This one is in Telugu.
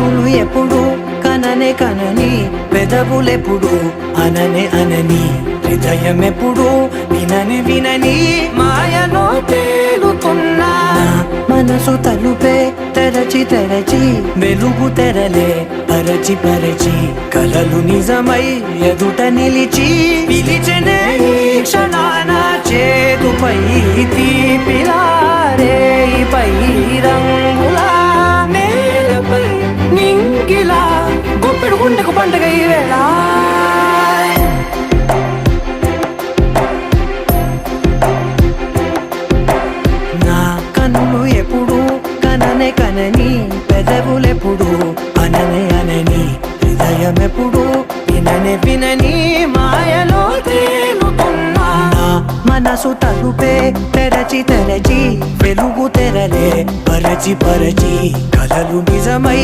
కన్నులు ఎప్పుడు? కననే కనని పెదవులెప్పుడు? అననే అనని హృదయం ఎప్పుడు వినని వినని మాయలో తేలుతున్నా. మనసు తలుపే తెరచి తెరచి వెలుగు తెరలే పరచి పరచి కలలు నిజమై ఎదుట నిలిచి పిలిచనే క్షణాన చేతుపై తీపిలారే పై రంగు నింగిలా గుప్పెడు గుండెకు పండుగ ఈ వేళ. నా కన్ను ఎప్పుడు కననే కనని పెదవులెప్పుడు అననే అనని హృదయం ఎప్పుడు విననే వినని మాయలో తేలుతున్నా. మనసు తలుపే తెరచి తెరచి వెలుగు తెరలే పరచి పరచి కలలు నిజమై